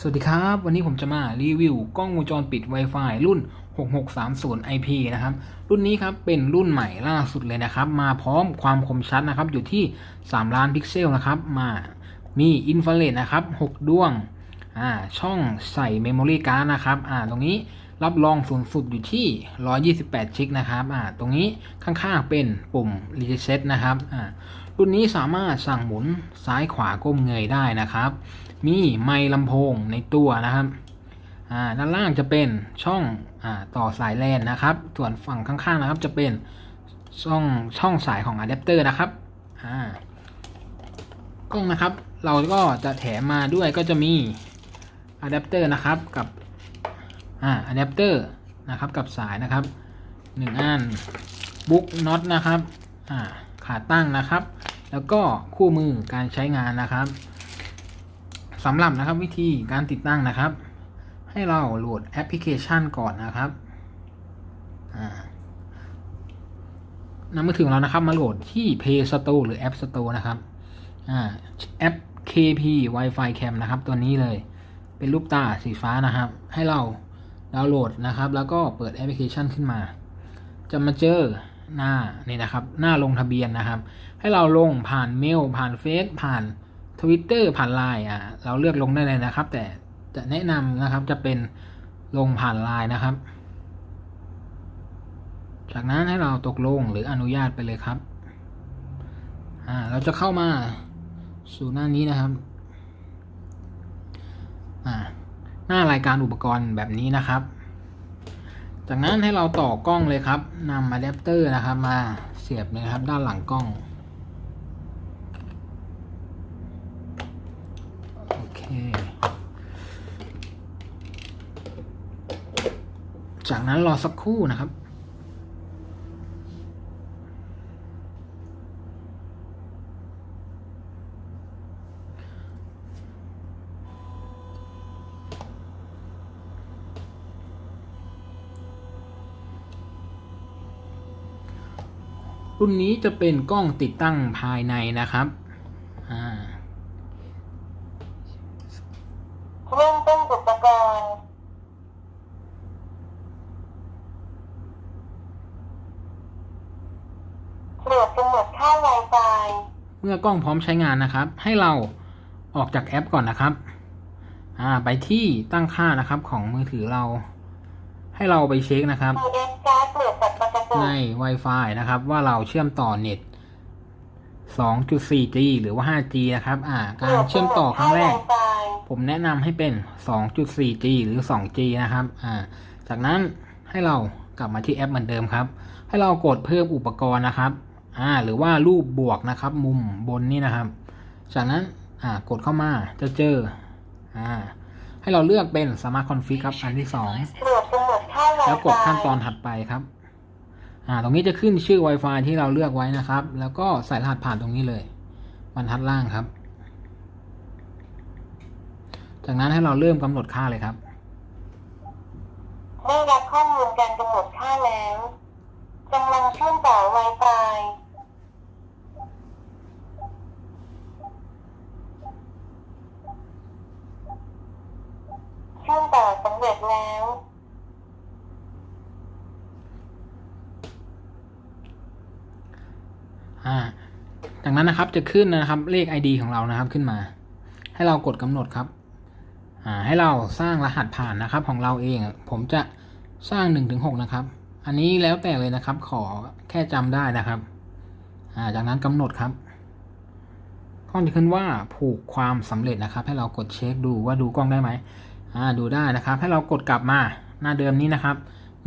สวัสดีครับ วันนี้ผมจะมารีวิวกล้องวงจรปิด Wi-Fi รุ่น 6630 IP นะครับ รุ่นนี้ครับเป็นรุ่นใหม่ล่าสุดเลยนะครับ มาพร้อมความคมชัดนะครับ อยู่ที่ 3 ล้านพิกเซลนะครับ มามีอินฟราเรดนะครับ 6 ดวงอ่าช่องใส่เมมโมรี่การ์ดนะครับอ่าตรงนี้รับรองสูงสุดอยู่ที่ 128 ชิกนะครับอ่าตรงนี้ข้างๆเป็นปุ่ม reset นะครับอ่ารุ่นนี้สามารถสั่งหมุนซ้ายขวาก้มเงยได้นะครับ มีไมค์ลำโพงในตัวนะครับอ่าด้านล่างจะเป็นช่องอ่าต่อสายแลนนะครับ ส่วนฝั่งข้างๆนะครับจะเป็นช่องช่องสายของอะแดปเตอร์นะครับอ่ากล้องนะครับ เราก็จะแถมมาด้วยก็จะมีอะแดปเตอร์นะครับกับอ่าอะแดปเตอร์นะครับกับสายนะครับหนึ่งอันบุ๊กน็อตนะครับอ่าขาตั้งนะครับ แล้วก็คู่มือการใช้งานนะครับ สำหรับนะครับวิธีการติดตั้งนะครับ ให้เราโหลดแอปพลิเคชันก่อนนะครับนำมือถือของเรานะครับ มาโหลดที่ Play Store หรือ App Store นะครับแอป KP Wi-Fi Cam นะครับ ตัวนี้เลย เป็นรูปตาสีฟ้านะครับ ให้เราดาวน์โหลดนะครับ แล้วก็เปิดแอปพลิเคชันขึ้นมา จะมาเจอหน้านี่นะครับ หน้าลงทะเบียนนะครับ ให้เราลงผ่านเมลผ่านเฟซผ่าน ทวิตเตอร์ผ่านไลน์อะเราเลือกลงได้เลยนะครับ แต่จะแนะนำนะครับจะเป็นลงผ่านไลน์นะครับ จากนั้นให้เราตกลงหรืออนุญาตไปเลยครับอ่าเราจะเข้ามาสู่หน้านี้นะครับอ่าหน้ารายการอุปกรณ์แบบนี้นะครับ จากนั้นให้เราต่อกล้องเลยครับนำอะแดปเตอร์นะครับ มาเสียบเลยครับด้านหลังกล้อง โอเค จากนั้นรอสักครู่นะครับ รุ่นนี้จะเป็นกล้องติดตั้งภายในนะครับ อ่า เริ่มต้นอุปกรณ์ตรวจกำหนด ค่า Wi-Fi เมื่อกล้องพร้อมใช้งานนะครับ ให้เราออกจากแอปก่อนนะครับ อ่า ไปที่ตั้งค่านะครับของมือถือเรา ให้เราไปเช็คนะครับ PS การ์ดเปิดปัดปกติใน Wi-Fi นะครับ ว่าเราเชื่อมต่อเน็ต 2.4G หรือว่า 5G นะครับ อ่า การเชื่อมต่อครั้งแรก Wi-Fi ผมแนะนำให้เป็น 2.4G หรือ 2G นะครับ อ่า จากนั้นให้เรากลับมาที่แอปเหมือนเดิมครับ ให้เรากดเพิ่มอุปกรณ์นะครับ อ่าหรือว่ารูปบวกนะครับ มุมบนนี่นะครับ จากนั้นอ่ากดเข้ามาจะเจออ่าให้เราเลือกเป็น Smart Config ครับ อันที่สองตรวจกำหนดค่า Wi-Fi แล้วกดขั้นตอนถัดไปครับอ่าตรงนี้จะขึ้นชื่อ Wi-Fi ที่เราเลือกไว้นะครับ แล้วก็ใส่รหัสผ่านตรงนี้เลยบรรทัดล่างครับ จากนั้นให้เราเริ่มกำหนดค่าเลยครับได้รับข้อมูลการกำหนดค่าแล้วกำลังเชื่อมต่อ Wi-Fi เชื่อมต่อสำเร็จแล้ว อ่า จากนั้นนะครับจะขึ้นนะครับเลข ID ของเรานะครับขึ้นมา ให้เรากดกำหนดครับ อ่า ให้เราสร้างรหัสผ่านนะครับของเราเอง ผมจะสร้าง1นถึงหนะครับ อันนี้แล้วแต่เลยนะครับ ขอแค่จำได้นะครับ อ่า จากนั้นกำหนดครับกล้องจะขึ้นว่าผูกความสำเร็จนะครับ ให้เรากดเช็คดูว่าดูกล้องได้ไหม อ่าดูได้นะครับ ให้เรากดกลับมาหน้าเดิมนี้นะครับ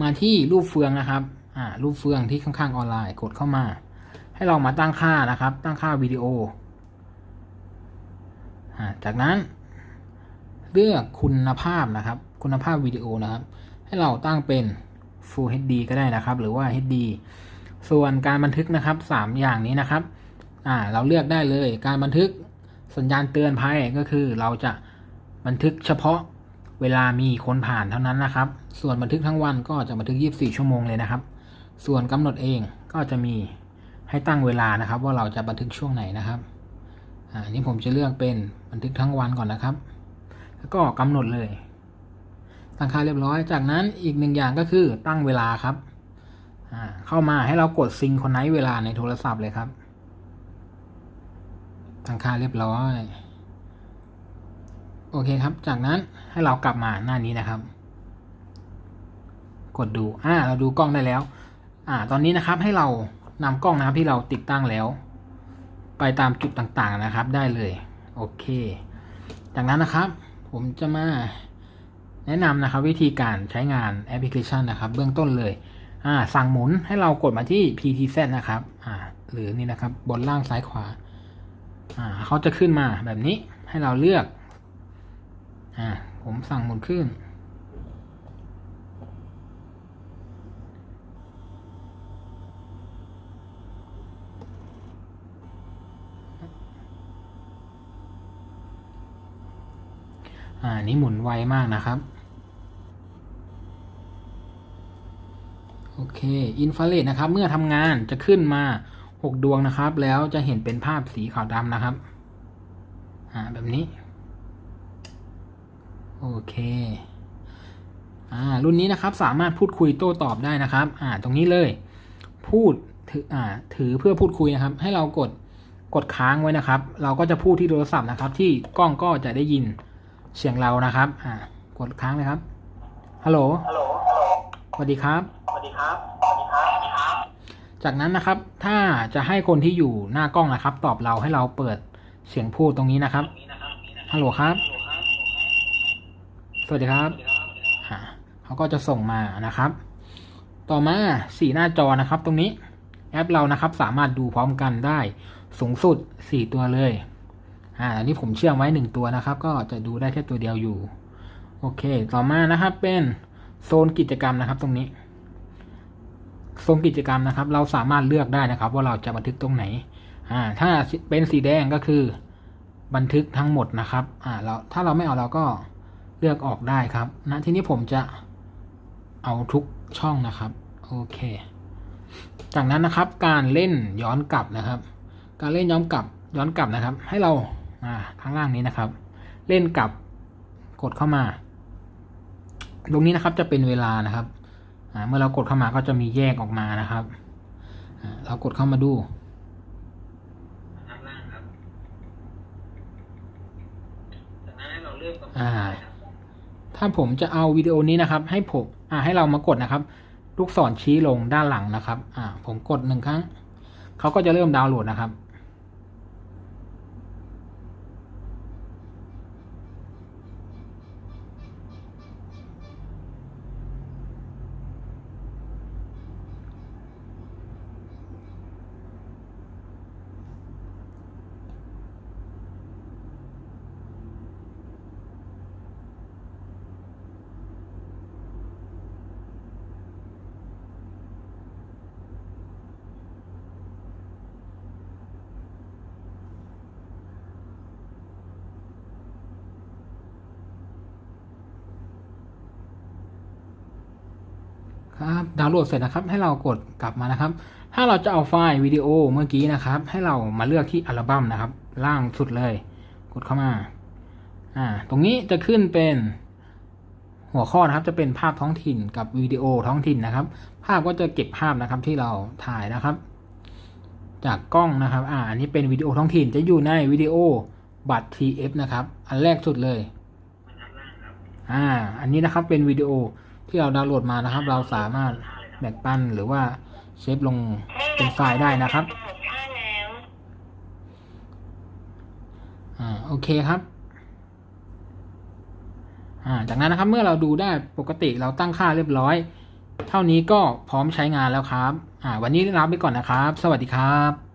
มาที่รูปเฟืองนะครับอ่ารูปเฟืองที่ข้างๆออนไลน์กดเข้ามา ให้เรามาตั้งค่านะครับ ตั้งค่าวิดีโออ่าจากนั้น เลือกคุณภาพนะครับ คุณภาพวิดีโอนะครับ ให้เราตั้งเป็น Full HD ก็ได้นะครับ หรือว่า HD ส่วนการบันทึกนะครับ 3 อย่างนี้นะครับอ่าเราเลือกได้เลยการบันทึกสัญญาณเตือนภัยก็คือเราจะบันทึกเฉพาะ เวลามีคนผ่านเท่านั้นนะครับ ส่วนบันทึกทั้งวันก็จะบันทึก 24 ชั่วโมงเลยนะครับ ส่วนกำหนดเองก็จะมีให้ตั้งเวลานะครับ ว่าเราจะบันทึกช่วงไหนนะครับอันนี้ผมจะเลือกเป็นบันทึกทั้งวันก่อนนะครับ แล้วก็กำหนดเลย ตั้งค่าเรียบร้อย จากนั้นอีกหนึ่งอย่างก็คือตั้งเวลาครับ เข้ามาให้เรากดซิงคนไนเวลาในโทรศัพท์เลยครับ ตั้งค่าเรียบร้อย อเคครับ จากนั้นให้เรากลับมาหน้านี้นะครับ กดดูอ่าเราดูกล้องได้แล้ว อ่า ตอนนี้นะครับให้เรานำกล้องนะครับที่เราติดตั้งแล้ว ไปตามจุดต่างๆนะครับ ได้เลยโอเค จากนั้นนะครับ ผมจะมาแนะนำนะครับ วิธีการใช้งานแอปพลิเคชันนะครับ เบื้องต้นเลยอ่าสั่งหมุนให้เรากดมาที่ PTZ นะครับอ่าหรือนี่นะครับบนล่างซ้ายขวาอ่าเขาจะขึ้นมาแบบนี้ให้เราเลือก อ่าผมสั่งหมุนขึ้น อ่า นี่หมุนไวมากนะครับ โอเค อินฟราเรดนะครับ เมื่อทำงานจะขึ้นมา 6 ดวงนะครับ แล้วจะเห็นเป็นภาพสีขาวดำนะครับ อ่า แบบนี้ โอเคอ่ารุ่นนี้นะครับสามารถพูดคุยโต้ตอบได้นะครับอ่าตรงนี้เลย พูดถืออ่าถือเพื่อพูดคุยนะครับ ให้เรากดกดค้างไว้นะครับ เราก็จะพูดที่โทรศัพท์นะครับ ที่กล้องก็จะได้ยินเสียงเรานะครับอ่ากดค้างเลยครับฮัลโหลฮัลโหลฮัลโหลสวัสดีครับสวัสดีครับสวัสดีครับสวัสดีครับ จากนั้นนะครับถ้าจะให้คนที่อยู่หน้ากล้องนะครับ ตอบเราให้เราเปิดเสียงพูดตรงนี้นะครับฮัลโหลครับ สวัสดีครับอ่าเขาก็จะส่งมานะครับ ต่อมาสีหน้าจอนะครับ ตรงนี้แอปเรานะครับ สามารถดูพร้อมกันได้สูงสุดสี่ตัวเลยอ่าอันนี้ผมเชื่อมไว้หนึ่งตัวนะครับ ก็จะดูได้แค่ตัวเดียวอยู่ โอเค ต่อมานะครับเป็นโซนกิจกรรมนะครับตรงนี้โซนกิจกรรมนะครับ เราสามารถเลือกได้นะครับ ว่าเราจะบันทึกตรงไหน อ่า ถ้าเป็นสีแดงก็คือบันทึกทั้งหมดนะครับ อ่าเราถ้าเราไม่เอาเราก็ เลือกออกได้ครับนะทีนี้ผมจะเอาทุกช่องนะครับ โอเค จากนั้นนะครับการเล่นย้อนกลับนะครับ การเล่นย้อนกลับย้อนกลับนะครับ ให้เราอ่าข้างล่างนี้นะครับ เล่นกลับกดเข้ามา ตรงนี้นะครับจะเป็นเวลานะครับอ่าเมื่อเรากดเข้ามาก็จะมีแยกออกมานะครับอ่าเรากดเข้ามาดูอ่า ถ้าผมจะเอาวิดีโอนี้นะครับ ให้ผมอ่าให้เรามากดนะครับ ลูกศรชี้ลงด้านหลังนะครับ อ่า ผมกดหนึ่งครั้งเขาก็จะเริ่มดาวน์โหลดนะครับ ครับดาวน์โหลดเสร็จนะครับ ให้เรากดกลับมานะครับ ถ้าเราจะเอาไฟล์วิดีโอเมื่อกี้นะครับ ให้เรามาเลือกที่อัลบั้มนะครับ ล่างสุดเลย กดเข้ามา อ่า ตรงนี้จะขึ้นเป็นหัวข้อนะครับ จะเป็นภาพท้องถิ่นกับวิดีโอท้องถิ่นนะครับ ภาพก็จะเก็บภาพนะครับที่เราถ่ายนะครับ จากกล้องนะครับ อ่า อันนี้เป็นวิดีโอท้องถิ่นจะอยู่ในวิดีโอบัตร TF นะครับ อันแรกสุดเลย อ่า อันนี้นะครับเป็นวิดีโอ ที่เราดาวน์โหลดมานะครับ เราสามารถแบ่งปันหรือว่าเซฟลงเป็นไฟล์ได้นะครับอ่าโอเคครับอ่าจากนั้นนะครับเมื่อเราดูได้ปกติเราตั้งค่าเรียบร้อย เท่านี้ก็พร้อมใช้งานแล้วครับอ่าวันนี้ลาไปก่อนนะครับ สวัสดีครับ